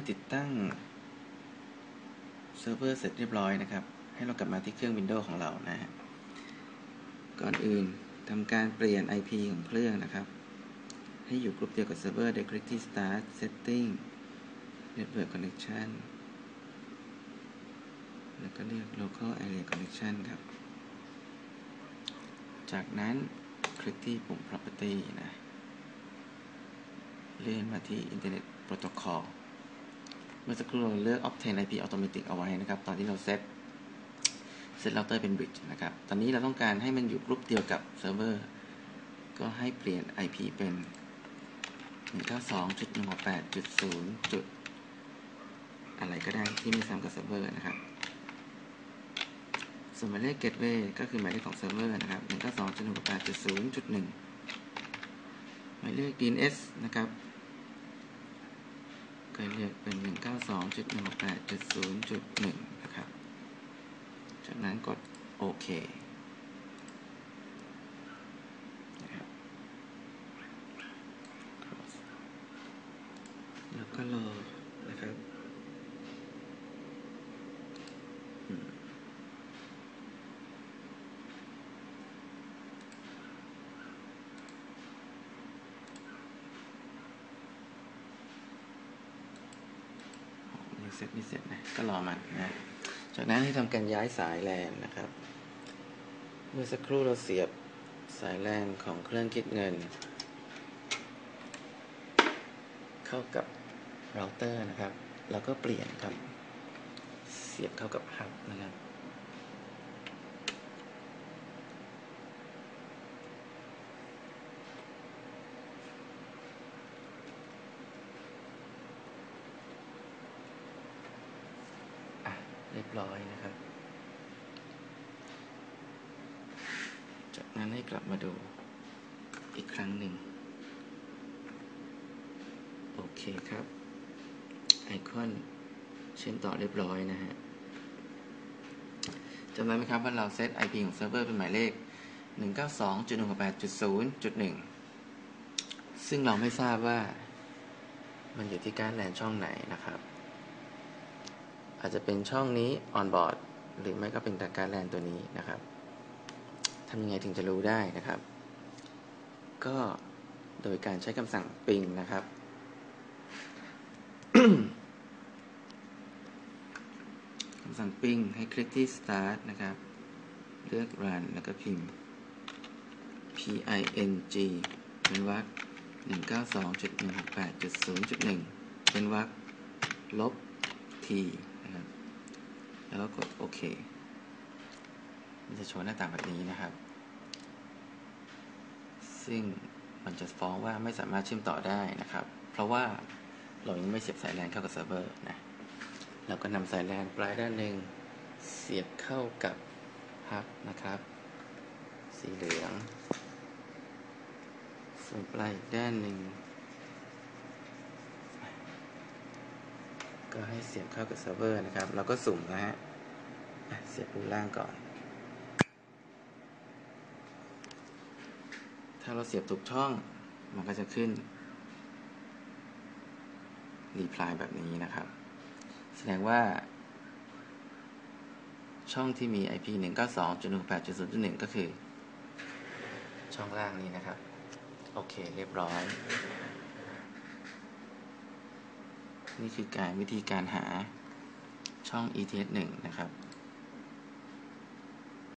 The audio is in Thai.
ื่อติดตั้งเซิร์ฟเวอร์เสร็จเรียบร้อยนะครับ ให้เรากลับมาที่เครื่อง Windows ของเรานะฮะก่อนอื่นทำการเปลี่ยน IP ของเครื่องนะครับ ให้อยู่กลุ่มเดียวกับเซิร์ฟเวอร์ d i r e c t y Start Setting Network Connection แล้วก็เรียก Local Area Connection ครับ จากนั้นคลิกที่ปุ่ม Property นะ เลื่อนมาที่ Internet Protocol มื่อสักครู่เราเลือก Obtain IP Automatic เอาไว้นะครับ ตอนที่เราเซตเซตเราเตอร์เป็น Bridge นะครับ ตอนนี้เราต้องการให้มันอยู่กลุ่มเดียวกับเซิร์ฟเวอร์ ก็ให้เปลี่ยน IP เป็น 192.168.0. จุดอะไรก็ได้ที่ไม่ซ้ำกับเซิร์ฟเวอร์นะครับ ส่วนหมายเลข Gateway ก็คือหมายเลขของเซิร์ฟเวอร์นะครับ 192.168.0.1 หมายเลข DNS นะครับ ก็เลือกเป็น 192.168.0.1 นะครับ จากนั้นกดโอเคนะครับแล้วก็รอนะครับอืม เซ็ตไม่เสร็จนะ ก็รอมันนะ จากนั้นให้ทำการย้ายสายแลนนะครับ เมื่อสักครู่เราเสียบสายแลนของเครื่องคิดเงิน เข้ากับเราเตอร์นะครับ แล้วก็เปลี่ยนครับ เสียบเข้ากับฮับนะครับ อะ เรียบร้อยนะครับ จากนั้นให้กลับมาดูอีกครั้งหนึ่ง โอเคครับ ไอคอนเชื่อมต่อเรียบร้อยนะฮะจำได้ไหมครับว่าเราเซต IP ของเซิร์ฟเวอร์เป็นหมายเลข 192.168.0.1 ซึ่งเราไม่ทราบว่ามันอยู่ที่การแลนช่องไหนนะครับ อาจจะเป็นช่องนี้ on board หรือไม่ก็เป็นกาแลนตัวนี้นะครับทำยังไงถึงจะรู้ได้นะครับ ก็โดยการใช้คำสั่ง ping นะครับ คำสั่ง ping ให้คลิกที่ start นะครับ เลือก run แล้วก็พิมพ์ ping เป็นวรรค192.168.0.1 เป็นวรรคลบ t นะครับ แล้วก็กดโอเคมันจะโชว์หน้าต่างแบบนี้นะครับ ซึ่งมันจะฟ้องว่าไม่สามารถเชื่อมต่อได้นะครับ เพราะว่าเรายังไม่เสียบสายแลนเข้ากับเซิร์ฟเวอร์นะเราก็นำสายแลนปลายด้านหนึ่งเสียบเข้ากับฮับนะครับ สีเหลืองส่วนปลายอีกด้านหนึ่ง ก็ให้เสียบเข้ากับเซิร์ฟเวอร์นะครับ เราก็สุ่มนะฮะอ่ะเสียบรูล่างก่อน ถ้าเราเสียบถูกช่อง มันก็จะขึ้น รีプライแบบนี้นะครับ แสดงว่า ช่องที่มี IP 192.168.0.1 ก็คือ ช่องล่างนี้นะครับ โอเค เรียบร้อย นี่คือการวิธีการหาช่อง ETS 1นะครับ